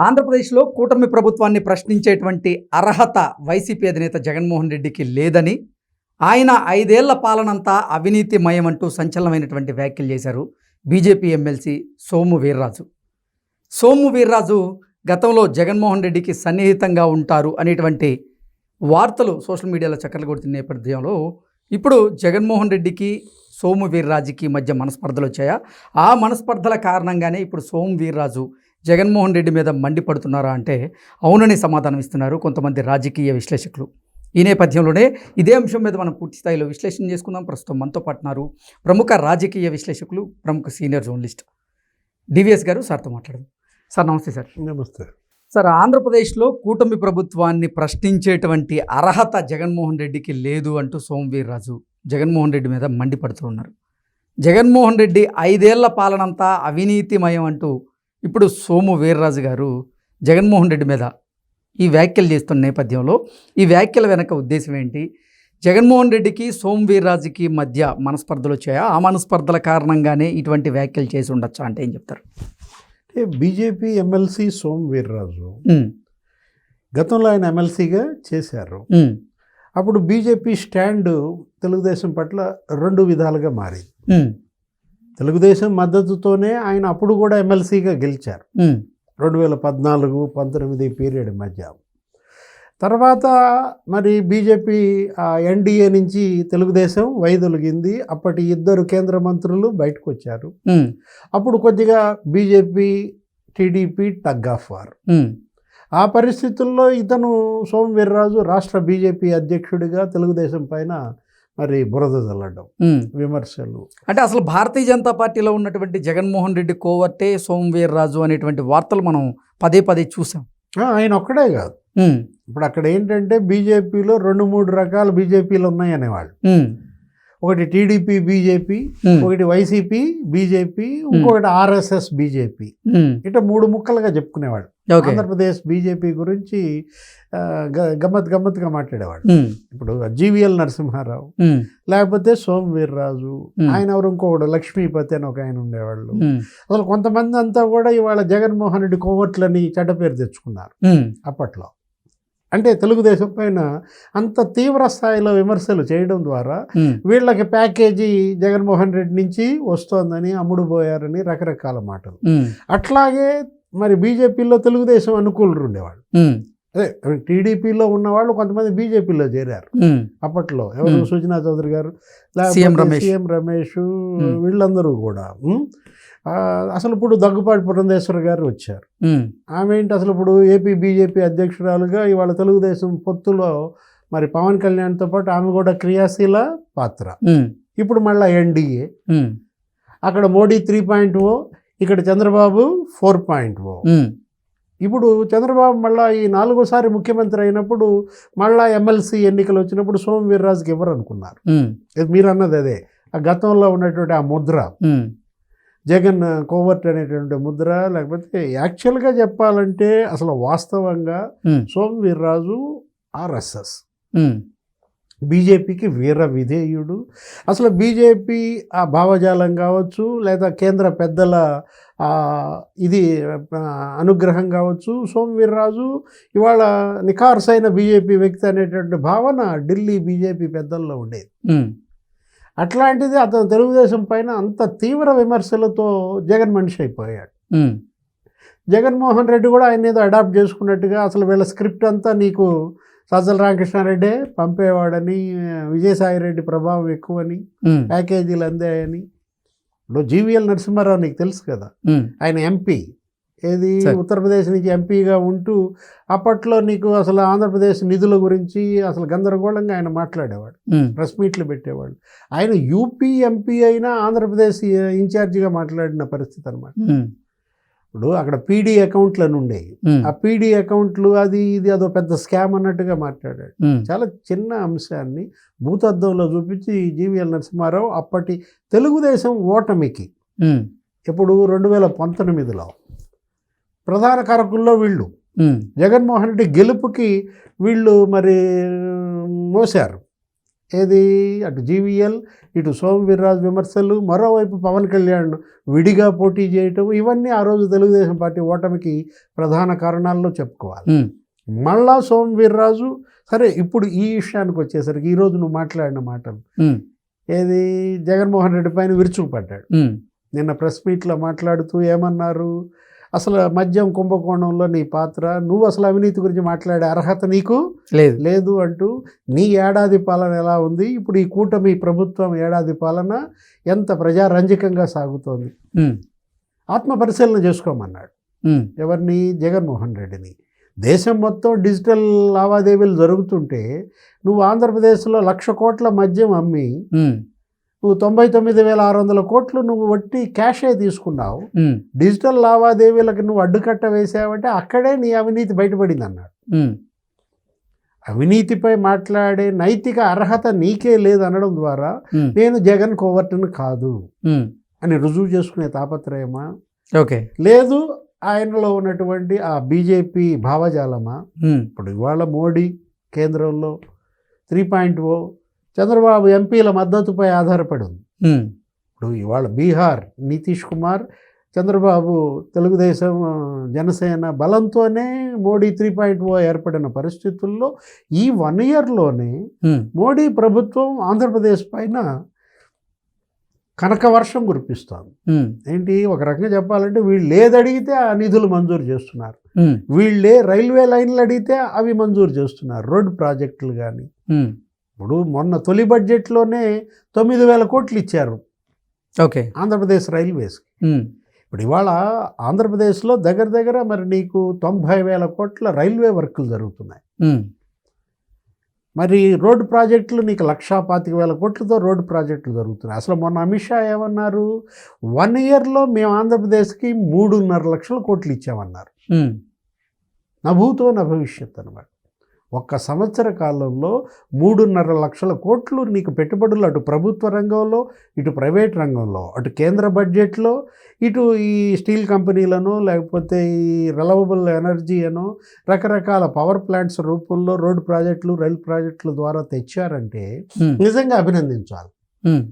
ఆంధ్రప్రదేశ్లో కూటమి ప్రభుత్వాన్ని ప్రశ్నించేటువంటి అర్హత వైసీపీ అధినేత జగన్మోహన్ రెడ్డికి లేదని ఆయన ఐదేళ్ళ పాలనంతా అవినీతిమయం అంటూ సంచలనమైనటువంటి వ్యాఖ్యలు చేశారు బీజేపీ ఎమ్మెల్సీ సోము వీర్రాజు. సోము వీర్రాజు గతంలో జగన్మోహన్ రెడ్డికి సన్నిహితంగా ఉంటారు అనేటువంటి వార్తలు సోషల్ మీడియాలో చక్కర్లు కొడుతున్న నేపథ్యంలో ఇప్పుడు జగన్మోహన్ రెడ్డికి సోము వీర్రాజుకి మధ్య మనస్పర్ధలు వచ్చాయా? ఆ మనస్పర్ధల కారణంగానే ఇప్పుడు సోము వీర్రాజు జగన్మోహన్ రెడ్డి మీద మండిపడుతున్నారా అంటే అవునని సమాధానం ఇస్తున్నారు కొంతమంది రాజకీయ విశ్లేషకులు. ఈ నేపథ్యంలోనే ఇదే అంశం మీద మనం పూర్తి స్థాయిలో విశ్లేషణ చేసుకుందాం. ప్రస్తుతం మనతో పాటున్నారు ప్రముఖ రాజకీయ విశ్లేషకులు ప్రముఖ సీనియర్ జర్నలిస్ట్ డివిఎస్ గారు. సార్తో మాట్లాడదాం. సార్ నమస్తే సార్. నమస్తే. సార్ ఆంధ్రప్రదేశ్లో కూటమి ప్రభుత్వాన్ని ప్రశ్నించేటువంటి అర్హత జగన్మోహన్ రెడ్డికి లేదు అంటూ సోమవీర్రాజు జగన్మోహన్ రెడ్డి మీద మండిపడుతూ ఉన్నారు. జగన్మోహన్ రెడ్డి ఐదేళ్ళ పాలనంతా అవినీతిమయం అంటూ ఇప్పుడు సోము వీర్రాజు గారు జగన్మోహన్ రెడ్డి మీద ఈ వ్యాఖ్యలు చేస్తున్న నేపథ్యంలో ఈ వ్యాఖ్యల వెనక ఉద్దేశం ఏంటి? జగన్మోహన్ రెడ్డికి సోము వీర్రాజుకి మధ్య మనస్పర్ధలు వచ్చాయా? ఆ మనస్పర్ధల కారణంగానే ఇటువంటి వ్యాఖ్యలు చేసి ఉండొచ్చా అంటే ఏం చెప్తారు? అంటే బీజేపీ ఎమ్మెల్సీ సోమ్ వీర్రాజు గతంలో ఆయన ఎమ్మెల్సీగా చేశారు. అప్పుడు బీజేపీ స్టాండ్ తెలుగుదేశం పట్ల రెండు విధాలుగా మారింది. తెలుగుదేశం మద్దతుతోనే ఆయన అప్పుడు కూడా ఎమ్మెల్సీగా గెలిచారు. రెండు వేల పద్నాలుగు పంతొమ్మిది పీరియడ్ మధ్య. తర్వాత మరి బీజేపీ ఎన్డీఏ నుంచి తెలుగుదేశం వైదొలిగింది. అప్పటి ఇద్దరు కేంద్ర మంత్రులు బయటకు వచ్చారు అప్పుడు కొద్దిగా BJP TDP tug of war. ఆ పరిస్థితుల్లో ఇతను సోము వీర్రాజు రాష్ట్ర బీజేపీ అధ్యక్షుడిగా తెలుగుదేశం పైన మరి బురద చల్లడం. విమర్శలు. అంటే అసలు భారతీయ జనతా పార్టీలో ఉన్నటువంటి జగన్మోహన్ రెడ్డి కోవట్టే సోమవీర్రాజు అనేటువంటి వార్తలు మనం పదే పదే చూసాం. ఆయన ఒక్కడే కాదు. ఇప్పుడు అక్కడ ఏంటంటే బీజేపీలో రెండు మూడు రకాల బీజేపీలు ఉన్నాయనేవాళ్ళు. ఒకటి టీడీపీ బీజేపీ ఒకటి వైసీపీ బీజేపీ ఇంకొకటి ఆర్ఎస్ఎస్ బీజేపీ. ఇట్లా మూడు ముక్కలుగా చెప్పుకునేవాడు ఆంధ్రప్రదేశ్ బీజేపీ గురించి గమ్మత్ గమ్మత్తుగా మాట్లాడేవాడు ఇప్పుడు జీవీఎల్ నరసింహారావు లేకపోతే సోమ్ వీర్రాజు Hmm. ఆయన ఎవరు ఇంకొకడు లక్ష్మీపతి అని ఒక ఆయన ఉండేవాళ్ళు. అసలు కొంతమంది అంతా కూడా ఇవాళ జగన్మోహన్ రెడ్డి కోవట్లని చెడ్డ పేరు తెచ్చుకున్నారు అప్పట్లో. అంటే తెలుగుదేశం పైన అంత తీవ్ర స్థాయిలో విమర్శలు చేయడం ద్వారా వీళ్ళకి ప్యాకేజీ జగన్మోహన్ రెడ్డి నుంచి వస్తోందని అమ్ముడు పోయారని రకరకాల మాటలు. అట్లాగే మరి బీజేపీలో తెలుగుదేశం అనుకూలులు ఉండేవాళ్ళు. అదే టీడీపీలో ఉన్నవాళ్ళు కొంతమంది బీజేపీలో చేరారు. అప్పట్లో ఎవరు. సుజనా చౌదరి గారు సీఎం రమేష్. సీఎం రమేష్. వీళ్ళందరూ కూడా అసలు ఇప్పుడు దగ్గుపాటి పురంధేశ్వర గారు వచ్చారు. ఆమె ఏంటి అసలు ఇప్పుడు ఏపీ బీజేపీ అధ్యక్షురాలుగా ఇవాళ తెలుగుదేశం పొత్తులో మరి పవన్ కళ్యాణ్తో పాటు ఆమె కూడా క్రియాశీల పాత్ర. ఇప్పుడు మళ్ళీ ఎన్డీఏ. అక్కడ మోడీ త్రీ పాయింట్ ఓ ఇక్కడ చంద్రబాబు ఫోర్ పాయింట్ ఓ. ఇప్పుడు చంద్రబాబు మళ్ళా ఈ నాలుగోసారి ముఖ్యమంత్రి అయినప్పుడు మళ్ళా ఎమ్మెల్సీ ఎన్నికలు వచ్చినప్పుడు సోము వీర్రాజుకి ఇవ్వరు అనుకున్నారు? మీరు అన్నది అదే. ఆ గతంలో ఉన్నటువంటి ఆ ముద్ర. జగన్ కోవర్ట్ అనేటువంటి ముద్ర లేకపోతే యాక్చువల్గా చెప్పాలంటే అసలు వాస్తవంగా సోము వీర్రాజు ఆర్ఎస్ఎస్. బీజేపీకి వీర విధేయుడు. అసలు బీజేపీ ఆ భావజాలం కావచ్చు లేదా కేంద్ర పెద్దల ఇది అనుగ్రహం కావచ్చు సోము వీర్రాజు ఇవాళ నిఖార్సైన బీజేపీ వ్యక్తి అనేటువంటి భావన ఢిల్లీ బీజేపీ పెద్దల్లో ఉండేది. అట్లాంటిది అతను తెలుగుదేశం పైన అంత తీవ్ర విమర్శలతో జగన్ మనిషి అయిపోయాడు. జగన్మోహన్ రెడ్డి కూడా ఆయన ఏదో అడాప్ట్ చేసుకున్నట్టుగా అసలు వీళ్ళ స్క్రిప్ట్ అంతా నీకు సజ్జల రామకృష్ణారెడ్డే పంపేవాడని విజయసాయి రెడ్డి ప్రభావం ఎక్కువని ప్యాకేజీలు అందాయని. ఇప్పుడు జీవీఎల్ నరసింహారావు నీకు తెలుసు కదా? ఆయన ఎంపీ. ఏది. ఉత్తరప్రదేశ్ నుంచి ఎంపీగా ఉంటూ అప్పట్లో నీకు అసలు ఆంధ్రప్రదేశ్ నిధుల గురించి అసలు గందరగోళంగా ఆయన మాట్లాడేవాడు. ప్రెస్ మీట్లు పెట్టేవాడు. ఆయన యూపీ ఎంపీ అయినా ఆంధ్రప్రదేశ్ ఇన్ఛార్జిగా మాట్లాడిన పరిస్థితి అనమాట ఇప్పుడు అక్కడ పీడీ అకౌంట్లు అని ఉండేవి. ఆ పీడీ అకౌంట్లు అది ఇది అదో పెద్ద స్కామ్ అన్నట్టుగా మాట్లాడాడు. చాలా చిన్న అంశాన్ని భూతద్దంలో చూపించి జీవీఎల్ నరసింహారావు అప్పటి తెలుగుదేశం ఓటమికి ఇప్పుడు రెండు వేల పంతొమ్మిదిలో ప్రధాన కారకుల్లో వీళ్ళు. జగన్మోహన్ రెడ్డి గెలుపుకి వీళ్ళు మరి మోసారు ఏది? అటు జీవీఎల్ ఇటు సోము వీర్రాజు విమర్శలు మరోవైపు పవన్ కళ్యాణ్ విడిగా పోటీ చేయటం ఇవన్నీ ఆ రోజు తెలుగుదేశం పార్టీ ఓటమికి ప్రధాన కారణాల్లో చెప్పుకోవాలి. మళ్ళా సోము వీర్రాజు సరే ఇప్పుడు ఈ విషయానికి వచ్చేసరికి ఈరోజు నువ్వు మాట్లాడిన మాటలు. ఏది? జగన్మోహన్ రెడ్డి పైన విరుచుకుపడ్డాడు. నిన్న ప్రెస్ మీట్లో మాట్లాడుతూ ఏమన్నారు? అసలు మద్యం కుంభకోణంలో నీ పాత్ర? నువ్వు అసలు అవినీతి గురించి మాట్లాడే అర్హత నీకు? లేదు. లేదు అంటూ నీ ఏడాది పాలన ఎలా ఉంది? ఇప్పుడు ఈ కూటమి ప్రభుత్వం ఏడాది పాలన ఎంత ప్రజారంజకంగా సాగుతోంది? ఆత్మ పరిశీలన చేసుకోమన్నాడు. ఎవరిని? జగన్మోహన్ రెడ్డిని. దేశం మొత్తం డిజిటల్ లావాదేవీలు జరుగుతుంటే నువ్వు ఆంధ్రప్రదేశ్లో లక్ష కోట్ల మద్యం అమ్మి నువ్వు తొంభై తొమ్మిది వేల ఆరు వందల కోట్లు నువ్వు వట్టి క్యాషే తీసుకున్నావు. డిజిటల్ లావాదేవీలకు నువ్వు అడ్డుకట్ట వేసావంటే అక్కడే నీ అవినీతి బయటపడింది అన్నాడు అవినీతిపై మాట్లాడే నైతిక అర్హత నీకే లేదు అనడం ద్వారా నేను జగన్ కోవర్టును కాదు. అని రుజువు చేసుకునే తాపత్రయమా? ఓకే. లేదు ఆయనలో ఉన్నటువంటి ఆ బీజేపీ భావజాలమా? ఇప్పుడు ఇవాళ మోడీ కేంద్రంలో త్రీ పాయింట్ ఓ చంద్రబాబు ఎంపీల మద్దతుపై ఆధారపడి ఉంది ఇప్పుడు ఇవాళ బీహార్ నితీష్ కుమార్ చంద్రబాబు తెలుగుదేశం జనసేన బలంతోనే మోడీ త్రీ పాయింట్ ఓ ఏర్పడిన పరిస్థితుల్లో ఈ వన్ ఇయర్లోనే మోడీ ప్రభుత్వం ఆంధ్రప్రదేశ్ పైన కనక వర్షం కురిపిస్తోంది. ఏంటి? ఒక రకంగా చెప్పాలంటే వీళ్ళు ఏది అడిగితే ఆ నిధులు మంజూరు చేస్తున్నారు. వీళ్ళే రైల్వే లైన్లు అడిగితే అవి మంజూరు చేస్తున్నారు. రోడ్డు ప్రాజెక్టులు కానీ ఇప్పుడు మొన్న తొలి బడ్జెట్లోనే తొమ్మిది వేల కోట్లు ఇచ్చారు. ఓకే. ఆంధ్రప్రదేశ్ రైల్వేస్కి ఇప్పుడు ఇవాళ ఆంధ్రప్రదేశ్లో దగ్గర దగ్గర మరి నీకు తొంభై వేల కోట్ల రైల్వే వర్కులు జరుగుతున్నాయి. మరి రోడ్డు ప్రాజెక్టులు నీకు లక్షా పాతిక వేల కోట్లతో రోడ్డు ప్రాజెక్టులు జరుగుతున్నాయి. అసలు మొన్న అమిత్ షా ఏమన్నారు? వన్ ఇయర్లో మేము ఆంధ్రప్రదేశ్కి మూడున్నర లక్షల కోట్లు ఇచ్చామన్నారు. ఉమ్, నా భూతో నా భవిష్యత్ అనమాట ఒక్క సంవత్సర కాలంలో మూడున్నర లక్షల కోట్లు నీకు పెట్టుబడులు అటు ప్రభుత్వ రంగంలో ఇటు ప్రైవేట్ రంగంలో అటు కేంద్ర బడ్జెట్లో ఇటు ఈ స్టీల్ కంపెనీలను లేకపోతే ఈ రిలవబుల్ ఎనర్జీ అనో రకరకాల పవర్ ప్లాంట్స్ రూపంలో రోడ్డు ప్రాజెక్టులు రైలు ప్రాజెక్టుల ద్వారా తెచ్చారంటే నిజంగా అభినందించాలి.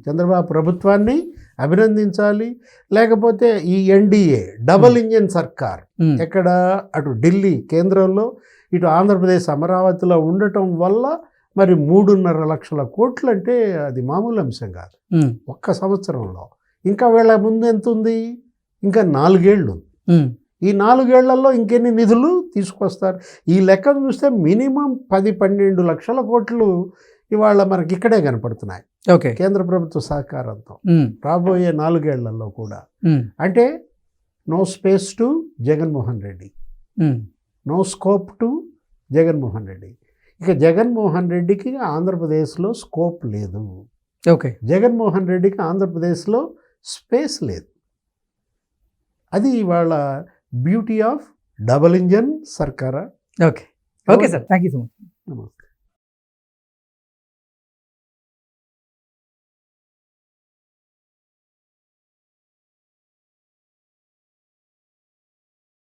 చంద్రబాబు ప్రభుత్వాన్ని అభినందించాలి. లేకపోతే ఈ ఎన్డీఏ డబుల్ ఇంజిన్ సర్కార్ ఎక్కడ అటు ఢిల్లీ కేంద్రంలో ఇటు ఆంధ్రప్రదేశ్ అమరావతిలో ఉండటం వల్ల మరి మూడున్నర లక్షల కోట్లు అంటే అది మామూలు అంశం కాదు. ఒక్క సంవత్సరంలో. ఇంకా వీళ్ళ ముందు ఎంత ఉంది ఇంకా నాలుగేళ్ళు ఉంది. ఈ నాలుగేళ్ళలో ఇంకెన్ని నిధులు తీసుకొస్తారు? ఈ లెక్కను చూస్తే మినిమం పది పన్నెండు లక్షల కోట్లు ఇవాళ మనకి ఇక్కడే కనపడుతున్నాయి. ఓకే. కేంద్ర ప్రభుత్వ సహకారంతో. రాబోయే నాలుగేళ్ళలో కూడా. అంటే no space to Jaganmohan Reddy. No scope to Jaganmohan Reddy. ఇక జగన్మోహన్ రెడ్డికి ఆంధ్రప్రదేశ్లో స్కోప్ లేదు. ఓకే. జగన్మోహన్ రెడ్డికి ఆంధ్రప్రదేశ్లో స్పేస్ లేదు. అది ఇవాళ beauty of double engine సర్కారా. Okay. Okay sir. Thank you so much. నమస్తే.